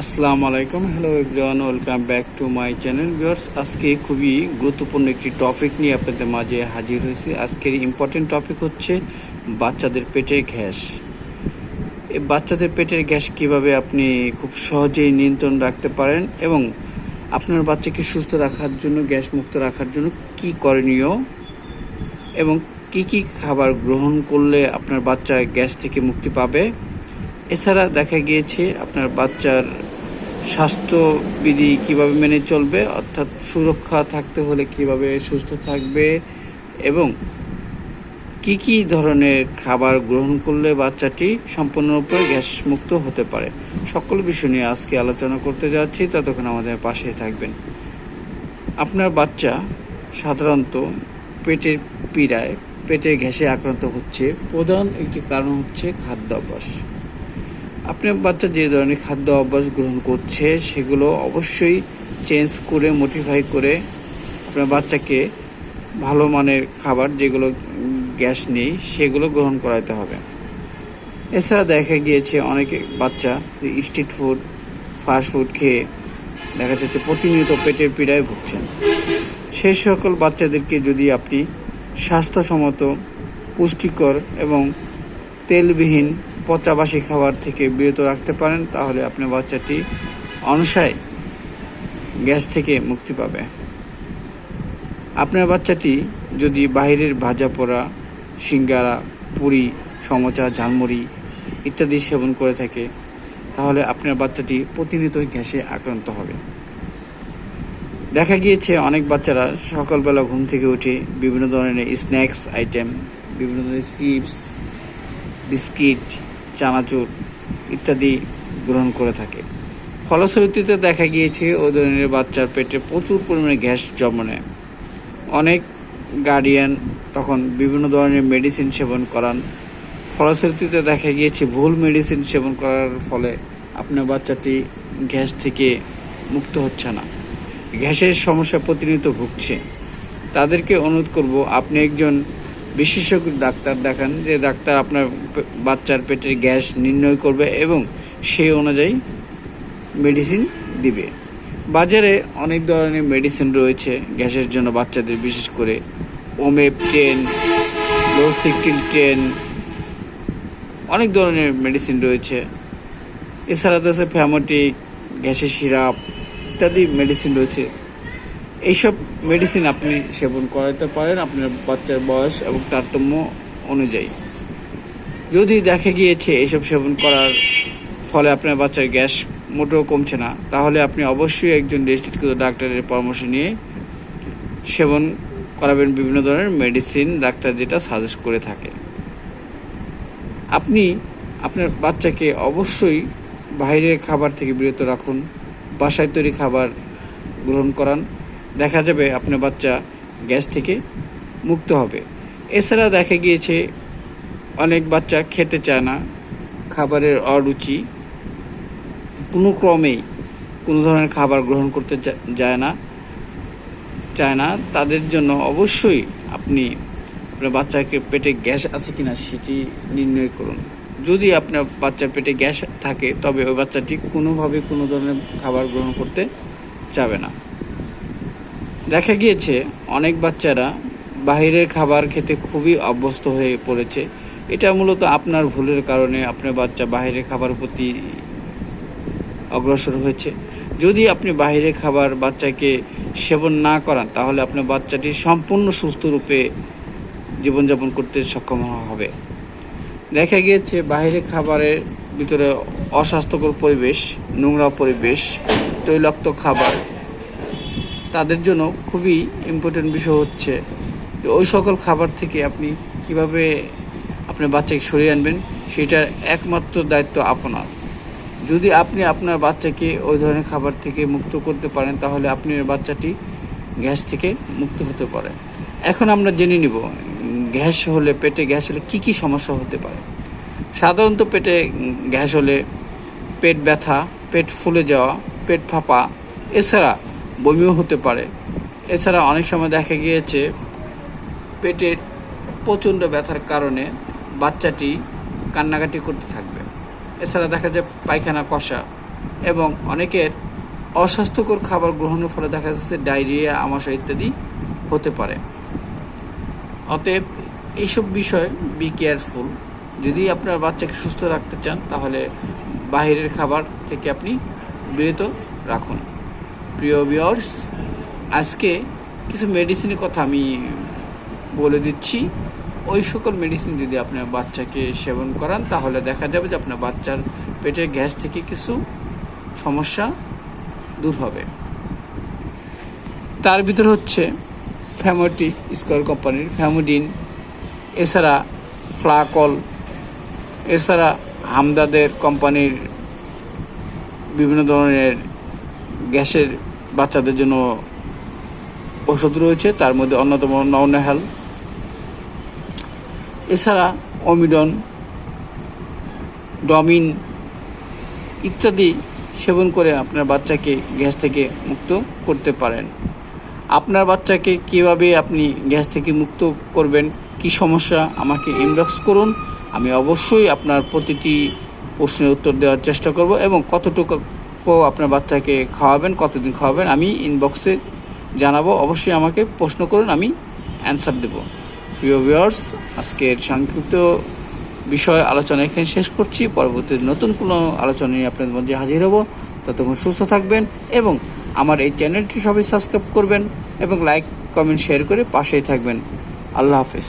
আসসালামু আলাইকুম। Hello everyone welcome back to my channel viewers আজকে খুবই গুরুত্বপূর্ণ একটি টপিক নিয়ে আপনাদের মাঝে হাজির হয়েছি। আজকের ইম্পর্টেন্ট টপিক হচ্ছে বাচ্চাদের পেটের গ্যাস। বাচ্চাদের পেটের গ্যাস কীভাবে আপনি খুব সহজেই নিয়ন্ত্রণ রাখতে পারেন এবং আপনার বাচ্চাকে সুস্থ রাখার জন্য, গ্যাস মুক্ত রাখার জন্য কি করণীয় এবং কি কি খাবার গ্রহণ করলে আপনার বাচ্চা গ্যাস থেকে মুক্তি পাবে? এছাড়া দেখা গিয়েছে, আপনার বাচ্চার স্বাস্থ্যবিধি কীভাবে মেনে চলবে, অর্থাৎ সুরক্ষা থাকতে হলে কীভাবে সুস্থ থাকবে এবং কি কি ধরনের খাবার গ্রহণ করলে বাচ্চাটি সম্পূর্ণরূপে গ্যাস মুক্ত হতে পারে, সকল বিষয় নিয়ে আজকে আলোচনা করতে যাচ্ছি। ততক্ষণ আমাদের পাশে থাকবেন। আপনার বাচ্চা সাধারণত পেটের পীড়ায়, পেটে গ্যাসে আক্রান্ত হচ্ছে। প্রধান একটি কারণ হচ্ছে খাদ্য অভ্যাস আপনার বাচ্চা যে ধরনের খাদ্য অভ্যাস গ্রহণ করছে, সেগুলো অবশ্যই চেঞ্জ করে মোটিফাই করে আপনার বাচ্চাকে ভালো মানের খাবার যেগুলো গ্যাস নেই, সেগুলো গ্রহণ করাতে হবে। এছাড়া দেখা গিয়েছে অনেকে বাচ্চা স্ট্রিট ফুড ফাস্ট ফুড খেয়ে দেখা যাচ্ছে প্রতিনিয়ত পেটের পীড়ায় ভুগছেন। সেই সকল বাচ্চাদেরকে যদি আপনি স্বাস্থ্যসম্মত, পুষ্টিকর এবং তেলবিহীন পচাবাসী খাবার থেকে বিরত রাখতে পারেন, তাহলে আপনার বাচ্চাটি অনসায় গ্যাস থেকে মুক্তি পাবে। আপনার বাচ্চাটি যদি বাইরের ভাজা পোড়া, সিঙ্গারা, পুরি, সমোচা, ঝালমুড়ি ইত্যাদি সেবন করে থাকে, তাহলে আপনার বাচ্চাটি প্রতিনিয়তই গ্যাসে আক্রান্ত হবে। দেখা গিয়েছে অনেক বাচ্চারা সকালবেলা ঘুম থেকে উঠে বিভিন্ন ধরনের স্ন্যাক্স আইটেম, বিভিন্ন ধরনের চিপস, বিস্কিট চানাচুর ইত্যাদি গ্রহণ করে থাকে। ফলশ্রুতিতে দেখা গিয়েছে ওই ধরনের বাচ্চার পেটে প্রচুর পরিমাণে গ্যাস জন্ম নেয়। অনেক গার্ডিয়ান তখন বিভিন্ন ধরনের মেডিসিন সেবন করান। ফলশ্রুতিতে দেখা গিয়েছে, ভুল মেডিসিন সেবন করার ফলে আপনার বাচ্চাটি গ্যাস থেকে মুক্ত হচ্ছে না। গ্যাসের সমস্যা প্রতিনিয়ত ভুগছে। তাদেরকে অনুরোধ করব, আপনি একজন বিশেষজ্ঞ ডাক্তার দেখান যে ডাক্তার আপনার বাচ্চার পেটের গ্যাস নির্ণয় করবে এবং সেই অনুযায়ী মেডিসিন দিবে। বাজারে অনেক ধরনের মেডিসিন রয়েছে গ্যাসের জন্য বাচ্চাদের, বিশেষ করে ওমেপ টেন, লোসিকটিল টেন, অনেক ধরনের মেডিসিন রয়েছে। এছাড়া তো আছে ফ্যামোটিক, গ্যাসের সিরাপ ইত্যাদি মেডিসিন রয়েছে। এইসব মেডিসিন আপনি সেবন করাতে পারেন আপনার বাচ্চার বয়স এবং তারতম্য অনুযায়ী। যদি দেখা গিয়েছে এইসব সেবন করার ফলে আপনার বাচ্চার গ্যাস মোটেও কমছে না, তাহলে আপনি অবশ্যই একজন রেজিস্ট্রিকৃত ডাক্তারের পরামর্শ নিয়ে সেবন করাবেন বিভিন্ন ধরনের মেডিসিন ডাক্তার যেটা সাজেস্ট করে থাকে। আপনি আপনার বাচ্চাকে অবশ্যই বাইরের খাবার থেকে বিরত রাখুন, বাসায় তৈরি খাবার গ্রহণ করান দেখা যাবে আপনার বাচ্চা গ্যাস থেকে মুক্ত হবে। এছাড়া দেখা গিয়েছে অনেক বাচ্চা খেতে চায় না, খাবারের অরুচি। কোনো ক্রমেই কোনো ধরনের খাবার গ্রহণ করতে যায় না, চায় না। তাদের জন্য অবশ্যই আপনি আপনার বাচ্চাকে পেটে গ্যাস আছে কিনা সেটি নির্ণয় করুন। যদি আপনার বাচ্চার পেটে গ্যাস থাকে, তবে ওই বাচ্চাটি কোনোভাবে কোনো ধরনের খাবার গ্রহণ করতে চাবে না। দেখা গিয়েছে, অনেক বাচ্চারা বাইরের খাবার খেতে খুবই অভ্যস্ত হয়ে পড়েছে। এটা মূলত আপনার ভুলের কারণে আপনার বাচ্চা বাইরের খাবার প্রতি অগ্রসর হয়েছে। যদি আপনি বাইরের খাবার বাচ্চাকে সেবন না করান, তাহলে আপনার বাচ্চাটি সম্পূর্ণ সুস্থ রূপে জীবনযাপন করতে সক্ষম হবে। দেখা গিয়েছে বাইরে খাবারের ভিতরে অস্বাস্থ্যকর পরিবেশ, নোংরা পরিবেশ, তৈলাক্ত খাবার তাদের জন্য খুবই ইম্পর্টেন্ট বিষয় হচ্ছে ওই সকল খাবার থেকে আপনি কীভাবে আপনার বাচ্চাকে সরিয়ে আনবেন, সেটার একমাত্র দায়িত্ব আপনার। যদি আপনি আপনার বাচ্চাকে ওই ধরনের খাবার থেকে মুক্ত করতে পারেন, তাহলে আপনার বাচ্চাটি গ্যাস থেকে মুক্ত হতে পারে। এখন আমরা জেনে নিব, গ্যাস হলে পেটে গ্যাস হলে কি কি সমস্যা হতে পারে। সাধারণত পেটে গ্যাস হলে পেট ব্যথা, পেট ফুলে যাওয়া, পেট ফাঁপা, এছাড়া বমিও হতে পারে। এছাড়া অনেক সময় দেখা গিয়েছে পেটের প্রচণ্ড ব্যথার কারণে বাচ্চাটি কান্নাকাটি করতে থাকবে। এছাড়া দেখা যায় পায়খানা কষা এবং অনেকের অস্বাস্থ্যকর খাবার গ্রহণের ফলে দেখা যাচ্ছে ডায়রিয়া আমাশা ইত্যাদি হতে পারে। অতএব এইসব বিষয় বি কেয়ারফুল যদি আপনার বাচ্চাকে সুস্থ রাখতে চান, তাহলে বাইরের খাবার থেকে আপনি বিরত রাখুন। প্রিয় ভিওর্স আজকে কিছু মেডিসিনের কথা আমি বলে দিচ্ছি। ওই সকল মেডিসিন যদি আপনার বাচ্চাকে সেবন করান, তাহলে দেখা যাবে যে আপনার বাচ্চার পেটের গ্যাস থেকে কিছু সমস্যা দূর হবে। তার ভিতর হচ্ছে ফ্যামোটি স্কোয়ার কোম্পানির ফ্যামোডিন এছাড়া ফ্লাকল এছাড়া হামদাদের কোম্পানির বিভিন্ন ধরনের গ্যাসের বাচ্চাদের জন্য ওষুধ রয়েছে, তার মধ্যে অন্যতম নওনেহাল। এছাড়া অমিডন, ডমিন ইত্যাদি সেবন করে আপনার বাচ্চাকে গ্যাস থেকে মুক্ত করতে পারেন। আপনার বাচ্চাকে কীভাবে আপনি গ্যাস থেকে মুক্ত করবেন, কি সমস্যা, আমাকে ইনবক্স করুন। আমি অবশ্যই আপনার প্রতিটি প্রশ্নের উত্তর দেওয়ার চেষ্টা করব এবং কতটুকু আপনার বাচ্চাকে খাওয়াবেন, কতদিন খাওয়াবেন, আমি ইনবক্সে জানাব। অবশ্যই আমাকে প্রশ্ন করুন, আমি অ্যান্সার দেব। প্রিয় ভিউয়ার্স আজকের সংক্ষিপ্ত বিষয় আলোচনা এখানে শেষ করছি। পরবর্তী নতুন কোনো আলোচনা নিয়ে আপনাদের মধ্যে হাজির হব। ততক্ষণ সুস্থ থাকবেন এবং আমার এই চ্যানেলটি সবাই সাবস্ক্রাইব করবেন এবং লাইক কমেন্ট শেয়ার করে পাশেই থাকবেন। আল্লাহ হাফেজ।